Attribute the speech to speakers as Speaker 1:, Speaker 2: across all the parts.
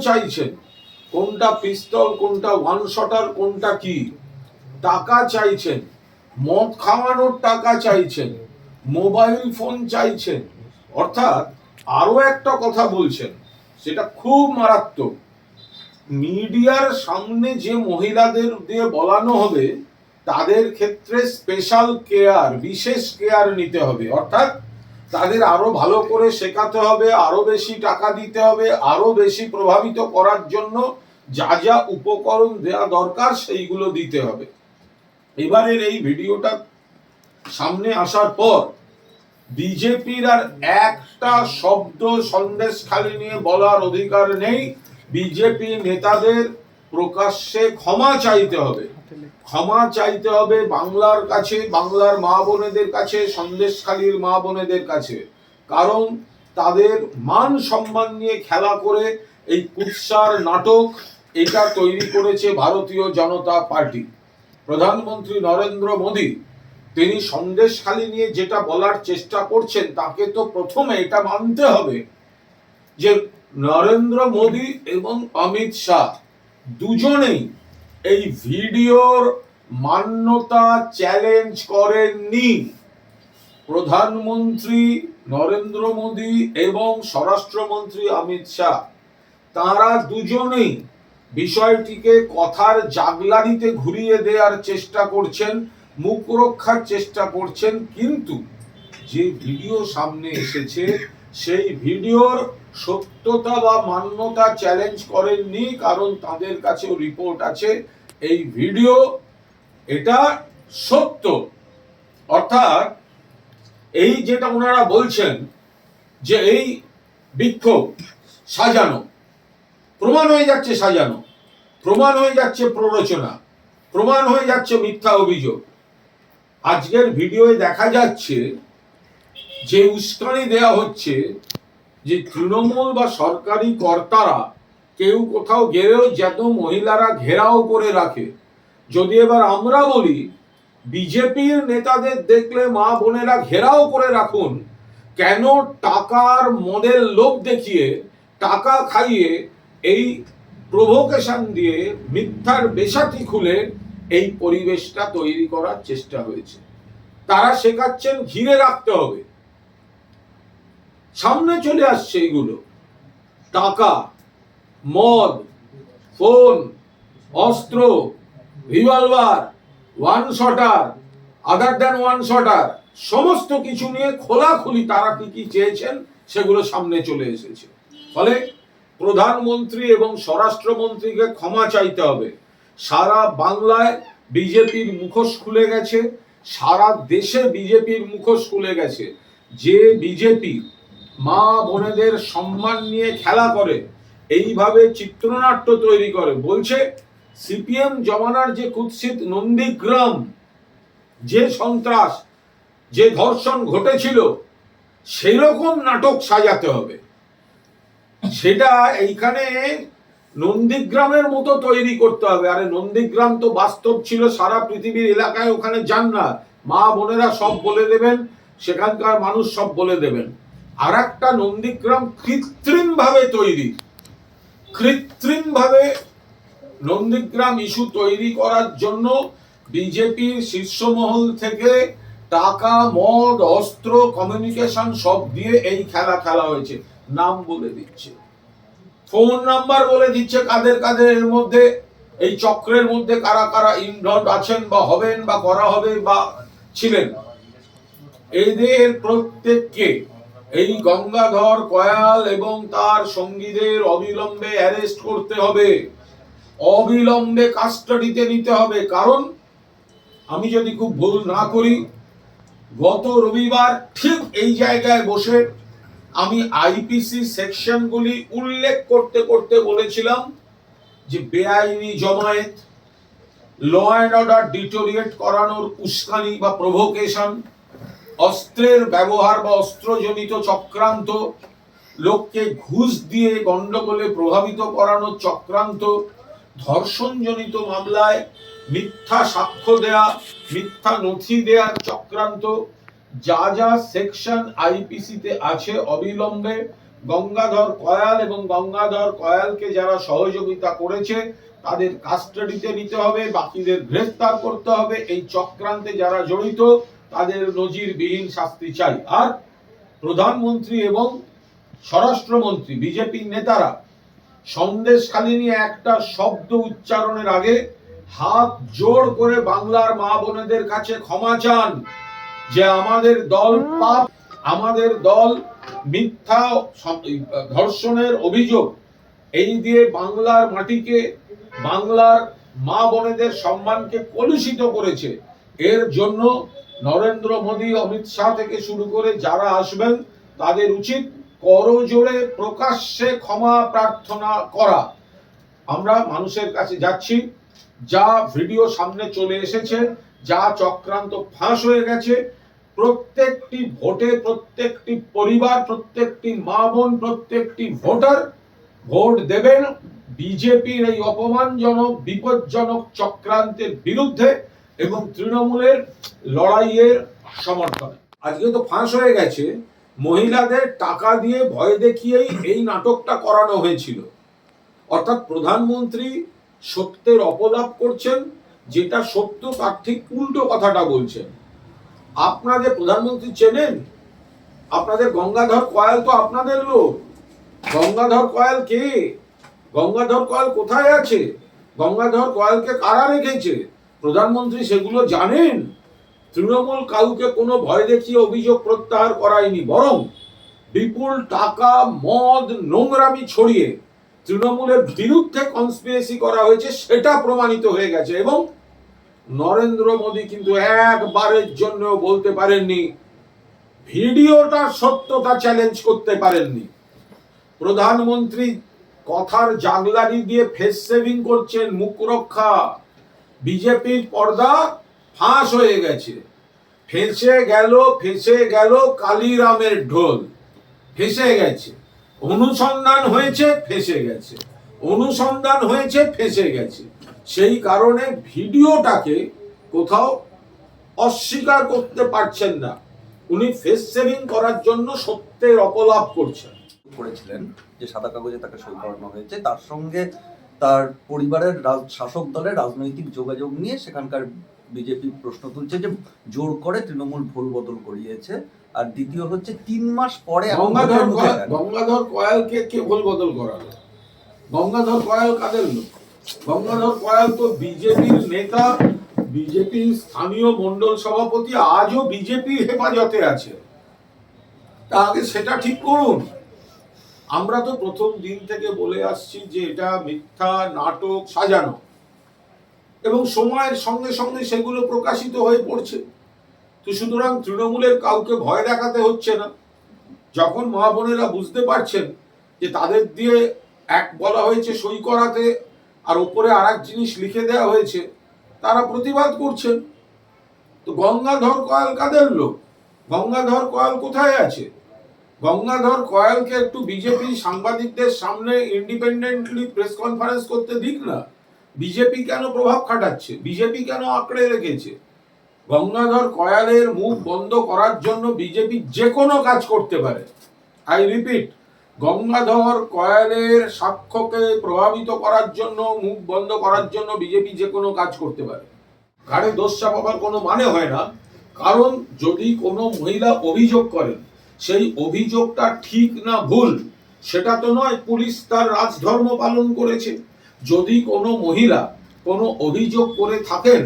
Speaker 1: চাইছেন? কোনটা পিস্তল, কোনটা ওয়ান শটার কোনটা কি? টাকা চাইছেন। মদ খাওয়ানোর টাকা চাইছেন। মোবাইল ফোন চাইছেন। অর্থাৎ আরও একটা কথা বলছেন, সেটা খুব মারাত্মক। মিডিয়ার সামনে যে মহিলাদের দিয়ে বলানো হবে, তাদের ক্ষেত্রে স্পেশাল কেয়ার বিশেষ কেয়ার নিতে হবে। অর্থাৎ তাদের আরও ভালো করে শেখাতে হবে, আরও বেশি টাকা দিতে হবে, আরও বেশি প্রভাবিত করার জন্য যা যা উপকরণ দেওয়া দরকার সেইগুলো দিতে হবে। এবারের এই ভিডিওটা সামনে আসার পর বিজেপির আর একটা শব্দ সন্দেশ খালি নিয়ে বলার অধিকার নেই। বিজেপি নেতাদের প্রকাশ্যে ক্ষমা চাইতে হবে। ক্ষমা চাইতে হবে বাংলার কাছে, বাংলার মা বোনেদের কাছে, সন্দেশখালীর মা বোনেদের কাছে। কারণ তাদের মান সম্মান নিয়ে খেলা করে এই কুৎসার নাটক এটা তৈরি করেছে ভারতীয় জনতা পার্টি। প্রধানমন্ত্রী নরেন্দ্র মোদী, তিনি সন্দেশখালী নিয়ে যেটা বলার চেষ্টা করছেন, তাকে তো প্রথমে এটা মানতে হবে যে নরেন্দ্র মোদী এবং অমিত শাহ দুজনেই এই ভিডিওর মান্যতা চ্যালেঞ্জ করেননি প্রধানমন্ত্রী নরেন্দ্র মোদী এবং স্বরাষ্ট্রমন্ত্রী অমিত শাহ। তারা দুজনেই বিষয়টিকে কথার জাগলারিতে ঘুরিয়ে দেওয়ার চেষ্টা করছেন, মুখ রক্ষার চেষ্টা করছেন, কিন্তু যে ভিডিও সামনে এসেছে, সেই ভিডিওর সত্যতা বা মান্যতা চ্যালেঞ্জ করেননি, কারণ তাদের কাছেও রিপোর্ট আছে। এই ভিডিও এটা সত্য। অর্থাৎ, এই যেটা ওনারা বলছেন, যে এই বিক্ষোভ সাজানো, প্রমাণ হয়ে যাচ্ছে সাজানো, প্রমাণ হয়ে যাচ্ছে প্ররোচনা, প্রমাণ হয়ে যাচ্ছে মিথ্যা অভিযোগ। আজকের ভিডিওয়ে দেখা যাচ্ছে যে উস্কানি দেয়া হচ্ছে যে তৃণমূল বা সরকারি কর্তারা কেউ কোথাও গেলেও যেন মহিলারা ঘেরাও করে রাখে। যদি এবার আমরা বলি, বিজেপির নেতাদের দেখলে মা বোনেরা ঘেরাও করে রাখুন, কেন টাকার মডেল লোভ দেখিয়ে, টাকা খাইয়ে এই প্রভোকেশন দিয়ে মিথ্যার বেশাতি খুলে এই পরিবেশটা তৈরি করার চেষ্টা হয়েছে। তারা শেখাচ্ছেন ঘিরে রাখতে হবে। সামনে চলে আসছে এগুলো। টাকা, মদ, ফোন, অস্ত্র, revolver one shotter other than one shotter সমস্ত কিছু নিয়ে খোলাখুলি তারা কি কি চেয়েছেন সেগুলো সামনে চলে এসেছে। ফলে প্রধানমন্ত্রী এবং স্বরাষ্ট্রমন্ত্রীকে ক্ষমা চাইতে হবে। সারা বাংলায় বিজেপির মুখোশ খুলে গেছে, সারা দেশে বিজেপির মুখোশ খুলে গেছে। যে বিজেপি মা বোনেদের সম্মান নিয়ে খেলা করে, এইভাবে চিত্রনাট্য তৈরি করে। বলছে, সিপিএম জমানার যে কুৎসিত নন্দীগ্রাম, যে সন্ত্রাস, যে ধর্ষণ ঘটেছিল সেই রকম নাটক সাজাতে হবে। সেটা এইখানে নন্দীগ্রামের মতো তৈরি করতে হবে। আরে নন্দীগ্রাম তো বাস্তব ছিল, সারা পৃথিবীর এলাকায় ওখানে যান না। মা বোনেরা সব বলে দেবেন, সেখানকার মানুষ সব বলে দেবেন। আর একটা নন্দীগ্রাম কৃত্রিম ভাবে তৈরি। কৃত্রিম ভাবে নন্দীগ্রাম ইস্যু তৈরি করার জন্য বিজেপির শীর্ষমহল থেকে টাকা, মদ, অস্ত্র কমিউনিকেশন সব দিয়ে এই খেলা খেলা হয়েছে। নাম বলে দিচ্ছে। ফোন নাম্বার বলে দিচ্ছে কাদের কাদের এর মধ্যে। এই চক্রের মধ্যে কারা কারা ইনভলভ আছেন বা হবেন বা করা হবে বা ছিলেন। এদের প্রত্যেককে এই গঙ্গাধর কয়াল এবং তার সঙ্গীদের অবিলম্বে অ্যারেস্ট করতে হবে। অবিলম্বে কাস্টাডিতে নিতে হবে। কারণ, আমি যদি খুব ভুল না করি, গত রবিবার ঠিক এই জায়গায় বসে আমি আইপিসি সেকশনগুলি উল্লেখ করতে করতে বলেছিলাম যে বেআইনি জমায়েত ল অ্যান্ড অর্ডার ডিটোরিয়েট করানোর উস্কানি বা প্রভোকেশন অস্ত্রের ব্যবহার বা অস্ত্রজনিত চক্রান্ত, লোককে ঘুষ দিয়ে গন্ডগোলে প্রভাবিত করানোর চক্রান্ত, ধর্ষণজনিত মামলায় মিথ্যা সাক্ষ্য দেয়া, মিথ্যা নথি দেওয়ার চক্রান্ত, যা যা সেকশন আইপিসিতে আছে অবিলম্বে, গঙ্গাধর কয়াল এবং গঙ্গাধর কয়ালকে যারা সহযোগিতা করেছে, তাদের কাস্টাডিতে নিতে হবে, বাকিদের গ্রেফতার করতে হবে, এই চক্রান্তে যারা জড়িত তাদের নজিরবিহীন শাস্তি চাই। আর প্রধানমন্ত্রী এবং স্বরাষ্ট্রমন্ত্রী বিজেপি নেতারা সন্দেশখালী নিয়ে একটা শব্দ উচ্চারণের আগে হাত জোড় করে বাংলার মা বোনেদের কাছে ক্ষমা চান যে আমাদের দল পাপ, আমাদের দল মিথ্যা ধর্ষণের অভিযোগ। এই দিয়ে বাংলার মাটিকে, বাংলার মা বোনেদের সম্মানকে কলুষিত করেছে। এর জন্য নরেন্দ্র মোদী, অমিত শাহ থেকে শুরু করে যারা আসবেন, তাদের উচিত করজোড়ে প্রকাশ্যে ক্ষমা প্রার্থনা করা। আমরা মানুষের কাছে যাচ্ছি, যা ভিডিও সামনে চলে এসেছে, যা চক্রান্ত ফাঁস হয়ে গেছে। প্রত্যেকটি ভোটে প্রত্যেকটি পরিবার, প্রত্যেকটি মা বোন, প্রত্যেকটি ভোটার ভোট দেবেন। বিজেপির এই অপমানজনক, বিপজ্জনক চক্রান্তের বিরুদ্ধে এবং তৃণমূলের লড়াইয়ের সমর্থনে। আজকে তো ফাঁস হয়ে গেছে। মহিলাদের টাকা দিয়ে ভয় দেখিয়েই এই নাটকটা করানো হয়েছিল। অর্থাৎ প্রধানমন্ত্রী সত্যের অপলাপ করছেন, যেটা সত্য তার ঠিক উল্টো কথাটা বলছেন। আপনাদের প্রধানমন্ত্রী চেনেন? আপনাদের গঙ্গাধর কয়াল তো আপনাদের লোক। গঙ্গাধর কয়াল কে? গঙ্গাধর কয়াল কোথায় আছে? গঙ্গাধর কয়ালকে কারা রেখেছে? প্রধানমন্ত্রী সেগুলো জানেন? তৃণমূল কাউকে কোনো ভয় দেখিয়ে অভিযোগ প্রত্যাহার করায়নি, বরং বিপুল টাকা, মদ, নোংরামি ছড়িয়ে তৃণমূলের বিরুদ্ধে কনস্পিরেসি করা হয়েছে, সেটা প্রমাণিত হয়ে গেছে এবং নরেন্দ্র মোদী কিন্তু একবারের জন্য বলতে পারেননি, ভিডিওটা সত্যতা চ্যালেঞ্জ করতে পারেননি। প্রধানমন্ত্রী কথার জাগলারি দিয়ে ফেস সেভিং করছেন, মুখ রক্ষা। বিজেপির পর্দা ফাঁস হয়ে গেছে। ফেঁসে গেল ফেঁসে গেল কালিরামের ঢোল। ফেঁসে গেছে। অনুসন্ধান হয়েছে, ফেঁসে গেছে। অনুসন্ধান হয়েছে, ফেঁসে গেছে। সেই কারণে ভিডিওটাকে কোথাও অস্বীকার করতে পারছেন না। উনি ফেস সেভিং করার জন্য সত্যের অপলাপ করছেন।
Speaker 2: করেছিলেন যে সাদা কাগজে তাকে সই করানো হয়েছে। তার সঙ্গে তার পরিবারের শাসক দলের রাজনৈতিক যোগাযোগ নিয়ে সেখানকার বিজেপি প্রশ্ন তুলছে যে জোর করে তৃণমূল ভুল বদল করিয়েছে। আর দ্বিতীয় হচ্ছে তিন মাস পরে
Speaker 1: গঙ্গাধর। গঙ্গাধর কয়ালকে কে ভুল বদল করালো? গঙ্গাধর কয়াল কাদের লোক? গঙ্গাধর কয়াল তো বিজেপির নেতা বিজেপির স্থানীয় মন্ডল সভাপতি আজও বিজেপির হেফাজতে আছে। তা আগে সেটা ঠিক করুন। আমরা তো প্রথম দিন থেকে বলে আসছি যে এটা মিথ্যা, নাটক, সাজানো। এবং সময়ের সঙ্গে সঙ্গে সেগুলো প্রকাশিত হয়ে পড়ছে। তো সুতরাং তৃণমূলের কাউকে ভয় দেখাতে হচ্ছে না। যখন মা বোনেরা বুঝতে পারছেন যে তাদের দিয়ে এক বলা হয়েছে সই করাতে আর ওপরে আর জিনিস লিখে দেওয়া হয়েছে, তারা প্রতিবাদ করছেন। তো গঙ্গাধর কয়াল কাদের লোক? গঙ্গাধর কয়াল কোথায় আছে? গঙ্গাধর কয়ালকে একটু বিজেপি সাংবাদিকদের সামনে ইন্ডিপেন্ডেন্টলি প্রেস কনফারেন্স করতে দিক না। বিজেপি কেন প্রভাব খাটাচ্ছে? বিজেপি কেন আঁকড়ে রেখেছে? গঙ্গাধর কয়ালের মুখ বন্ধ করার জন্য বিজেপি যে কোনো কাজ করতে পারে। আই রিপিট গঙ্গাধর কয়ালের সাক্ষ্যকে প্রভাবিত করার জন্য, মুখ বন্ধ করার জন্য বিজেপি যে কোনো কাজ করতে পারে। ঘাড়ে দোষ চাপাবার কোনো মানে হয় না। কারণ যদি কোনো মহিলা অভিযোগ করেন সেই অভিযোগটা ঠিক না ভুল, সেটা তো নয়, পুলিশ তার রাজধর্ম পালন করেছে। যদি কোনো মহিলা কোনো অভিযোগ করে থাকেন,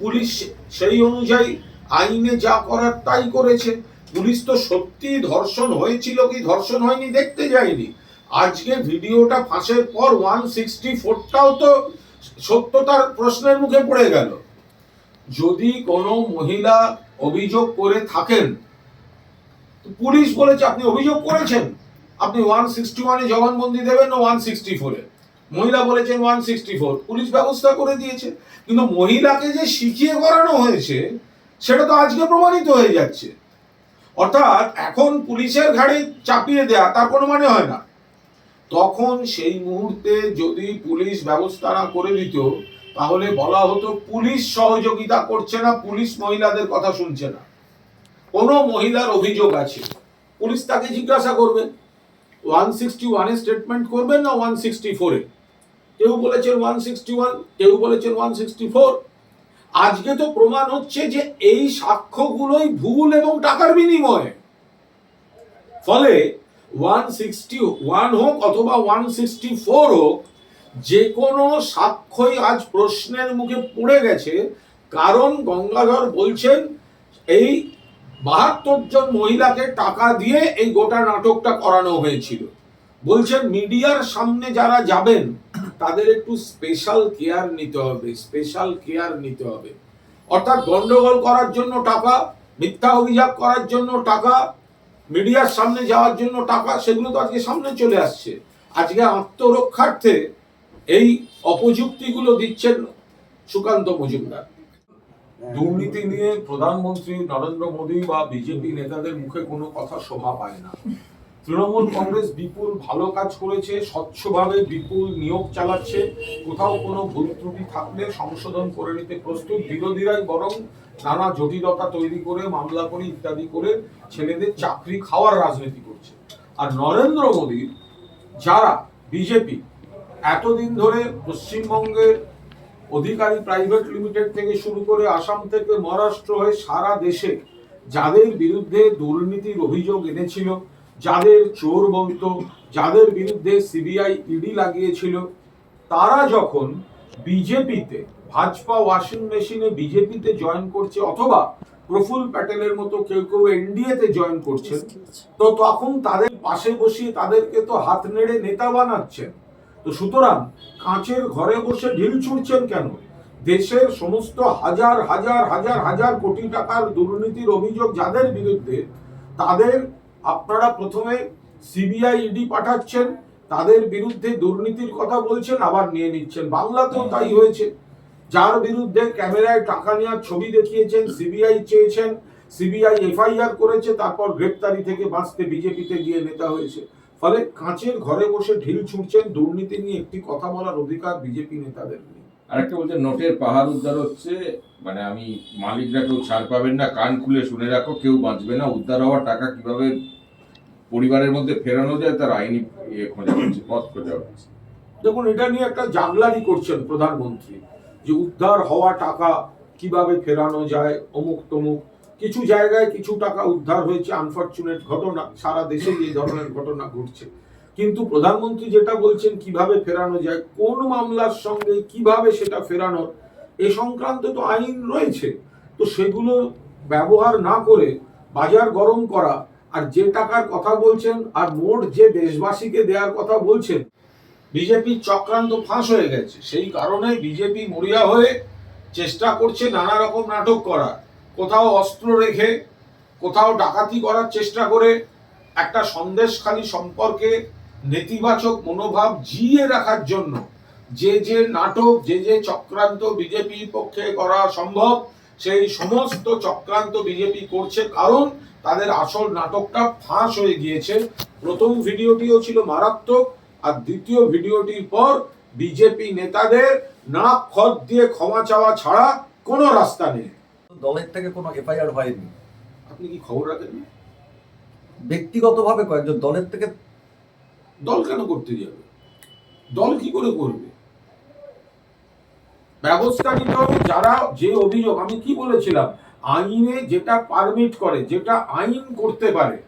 Speaker 1: পুলিশ সেই অনুযায়ী আইনে যা করার তাই করেছে। পুলিশ তো সত্যি ধর্ষণ হয়েছিল কি ধর্ষণ হয়নি দেখতে যায়নি। আজকে ভিডিওটা ফাঁসের পর ওয়ান সিক্সটি ফোরটাও তো সত্যতার প্রশ্নের মুখে পড়ে গেল। যদি কোনো মহিলা অভিযোগ করে থাকেন পুলিশ বলেছে, আপনি অভিযোগ করেছেন। আপনি ওয়ান সিক্সটি ওয়ানে জবানবন্দি দেবেন ওয়ান সিক্সটি ফোরে মহিলা বলেছেন ওয়ান সিক্সটি ফোর পুলিশ ব্যবস্থা করে দিয়েছে। কিন্তু মহিলাকে যে শিখিয়ে করানো হয়েছে, সেটা তো আজকে প্রমাণিত হয়ে যাচ্ছে। অর্থাৎ এখন পুলিশের ঘাড়ে চাপিয়ে দেয়া, তার কোনো মানে হয় না। তখন সেই মুহূর্তে যদি পুলিশ ব্যবস্থা না করে দিত, তাহলে বলা হতো, পুলিশ সহযোগিতা করছে না, পুলিশ মহিলাদের কথা শুনছে না। কোনো মহিলার অভিযোগ আছে? পুলিশ তাকে জিজ্ঞাসা করবে। ওয়ান সিক্সটি ওয়ানে স্টেটমেন্ট করবেন না ওয়ান সিক্সটি ফোরে কেউ বলেছেন ওয়ান সিক্সটি ওয়ান কেউ বলেছেন ওয়ান সিক্সটি ফোর আজকে তো প্রমাণ হচ্ছে যে এই সাক্ষ্যগুলোই ভুল এবং টাকার বিনিময়ে। ফলে ওয়ান সিক্সটি ওয়ান হোক অথবা ওয়ান সিক্সটি ফোর হোক, যে কোনো সাক্ষ্যই আজ প্রশ্নের মুখে পড়ে গেছে। কারণ গঙ্গাধর বলছেন, এই বাহাত্তর জন মহিলাকে টাকা দিয়ে এই গোটা নাটকটা করানো হয়েছিল। বলছেন, মিডিয়ার সামনে যারা যাবেন, তাদের একটু স্পেশাল কেয়ার নিতে হবে স্পেশাল কেয়ার নিতে হবে। অর্থাৎ গন্ডগোল করার জন্য টাকা, মিথ্যা অভিযোগ করার জন্য টাকা, মিডিয়ার সামনে যাওয়ার জন্য টাকা, সেগুলো তো আজকে সামনে চলে আসছে। আজকে আত্মরক্ষার্থে এই অপযুক্তিগুলো দিচ্ছেন সুকান্ত মজুমদার। দুর্নীতি নিয়ে প্রধানমন্ত্রী নরেন্দ্র মোদী বা বিজেপি নেতাদের মুখে কোনো কথা শোভা পায় না। তৃণমূল কংগ্রেস বিপুল ভালো কাজ করেছে, স্বচ্ছভাবে বিপুল নিয়োগ চালাচ্ছে, কোথাও কোনো ভুল ত্রুটি থাকলে সংশোধন করে নিতে প্রস্তুত। বিরোধীরাই বরং নানা জটিলতা তৈরি করে, মামলা করে ইত্যাদি করে ছেলেদের চাকরি খাওয়ার রাজনীতি করছে। আর নরেন্দ্র মোদী যারা বিজেপি এতদিন ধরে পশ্চিমবঙ্গের অধিকারী প্রাইভেট লিমিটেড থেকে শুরু করে আসাম থেকে মহারাষ্ট্র হয়ে সারা দেশে যাদের বিরুদ্ধে দুর্নীতির অভিযোগ এনেছিল, যাদের চোর বলতো, যাদের বিরুদ্ধে সিবিআই ইডি লাগিয়েছিল, তারা যখন বিজেপিতে, ভাজপা ওয়াশিং মেশিনে বিজেপিতে জয়েন করছে অথবা প্রফুল প্যাটেলের মতো কেউ কেউ এনডিএতে জয়েন করছেন, তো তখন তাদের পাশে বসিয়ে তাদেরকে তো হাত নেড়ে নেতা বানাচ্ছেন। তো সুতরাং কাঁচের ঘরে বসে ঢিল ছুঁড়ছেন কেন? দেশের সমস্ত হাজার হাজার হাজার হাজার কোটি টাকার দুর্নীতির অভিযোগ যাদের বিরুদ্ধে, তাদের আপনারা প্রথমে সিবিআই ইডি পাঠাচ্ছেন, তাদের বিরুদ্ধে দুর্নীতির কথা বলছেন, আবার নিয়ে নিচ্ছেন। বাংলাতেও তাই হয়েছে। যার বিরুদ্ধে ক্যামেরায় টাকা নেওয়ার ছবি দেখিয়েছেন, সিবিআই চেয়েছেন, সিবিআই এফআইআর করেছে, তারপর গ্রেপ্তারি থেকে বাঁচতে বিজেপিতে গিয়ে নেতা হয়েছে। ফলে কাঁচের ঘরে বসে ঢিল ছুঁড়ছেন দুর্নীতি নিয়ে একটি কথা বলার অধিকার বিজেপি নেতাদের নেই।
Speaker 3: আরেকটা বলছে নোটের পাহাড় উদ্ধার হচ্ছে মানে আমি মালিকরা কেউ ছাড় পাবেন না কান খুলে শুনে রাখো কেউ বাঁচবে না উদ্ধার হওয়া টাকা কীভাবে পরিবারের মধ্যে ফেরানো যায় তার আইনি ইয়ে খোঁজা হচ্ছে পথ খোঁজা হচ্ছে।
Speaker 1: দেখুন এটা নিয়ে একটা জাগলারি করছেন প্রধানমন্ত্রী যে উদ্ধার হওয়া টাকা কীভাবে ফেরানো যায় অমুক তমুক কিছু জায়গায় কিছু টাকা উদ্ধার হয়েছে আনফরচুনেট ঘটনা, সারা দেশে এই ধরনের ঘটনা ঘটছে। কিন্তু প্রধানমন্ত্রী যেটা বলছেন, কীভাবে ফেরানো যায়, কোন মামলার সঙ্গে কীভাবে সেটা ফেরানোর, এ সংক্রান্ত তো আইন রয়েছে। তো সেগুলো ব্যবহার না করে বাজার গরম করা, আর যে টাকার কথা বলছেন, আর মোট যে দেশবাসীকে দেওয়ার কথা বলছেন, বিজেপির চক্রান্ত ফাঁস হয়ে গেছে। সেই কারণে বিজেপি মরিয়া হয়ে চেষ্টা করছে নানা রকম নাটক করার। কোথাও অস্ত্র রেখে, কোথাও ডাকাতি করার চেষ্টা করে একটা সন্দেশখালী সম্পর্কে নেতিবাচক মনোভাব জিয়ে রাখার জন্য যে যে নাটক, যে যে চক্রান্ত বিজেপির পক্ষে করা সম্ভব, সেই সমস্ত চক্রান্ত বিজেপি করছে কারণ তাদের আসল নাটকটা ফাঁস হয়ে গিয়েছে। প্রথম ভিডিওটিও ছিল মারাত্মক, আর দ্বিতীয় ভিডিওটির পর বিজেপি নেতাদের নাক খত দিয়ে ক্ষমা চাওয়া ছাড়া কোনো রাস্তা নেই।
Speaker 2: দলের থেকে কোনো এফআইআর হয়নি।
Speaker 1: আপনি কি খবর রাখেন
Speaker 2: ব্যক্তিগতভাবে কয়েকজন দলের থেকে
Speaker 1: দল কেন করতে যাবে? দল কি করে করবে? ব্যবস্থা নিতে হবে যারা যে অভিযোগ আমি কি বলেছিলাম? আইনে যেটা পারমিট করে যেটা আইন করতে পারে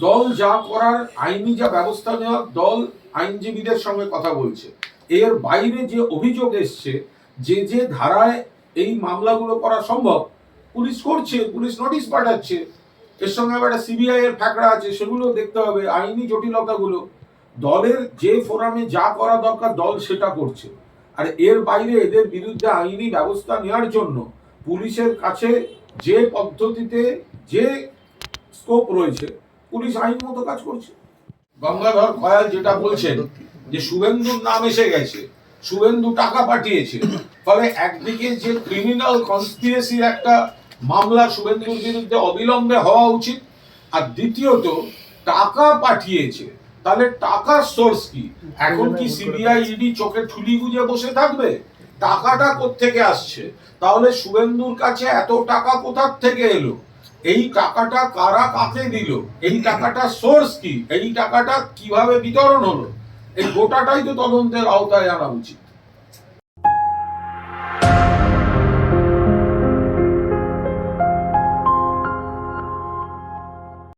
Speaker 1: দল যা করার আইনি যা ব্যবস্থা নেওয়ার দল আইনজীবীদের সঙ্গে কথা বলছে। এর বাইরে যে অভিযোগ এসছে যে যে ধারায় এই মামলাগুলো করা সম্ভব পুলিশ করছে, পুলিশ নোটিশ পাঠাচ্ছে। এর সঙ্গে আবার একটা সিবিআই এর ফ্যাকড়া আছে সেগুলো দেখতে হবে, আইনি জটিলতাগুলো। দলের যে ফোরামে যা করা দরকার, দল সেটা করছে। আর এর বাইরে এদের বিরুদ্ধে আইনি ব্যবস্থা নেওয়ার জন্য পুলিশের কাছে যে পদ্ধতিতে যে স্কোপ রয়েছে, পুলিশ আইন মতো কাজ করছে। গঙ্গাধর কয়াল যেটা বলছেন যে শুভেন্দুর নাম এসে গেছে, শুভেন্দু টাকা পাঠিয়েছে। ফলে একদিকে যে ক্রিমিনাল কনস্পিরেসির একটা মামলা শুভেন্দুর বিরুদ্ধে অবিলম্বে হওয়া উচিত। আর দ্বিতীয়ত, টাকা পাঠিয়েছে। তাহলে টাকার সোর্স কি? এখন কি সিবিআই ইডি চোখে ঠুলি গুজে বসে থাকবে? টাকাটা থেকে আসছে? তাহলে শুভেন্দুর কাছে এত টাকা কোথার থেকে এলো? এই টাকাটা কারা কাকে দিল? এই টাকাটা সোর্স কি? এই টাকাটা কীভাবে বিতরণ হলো? এই গোটাটাই তো তদন্তের আওতায় আনা উচিত।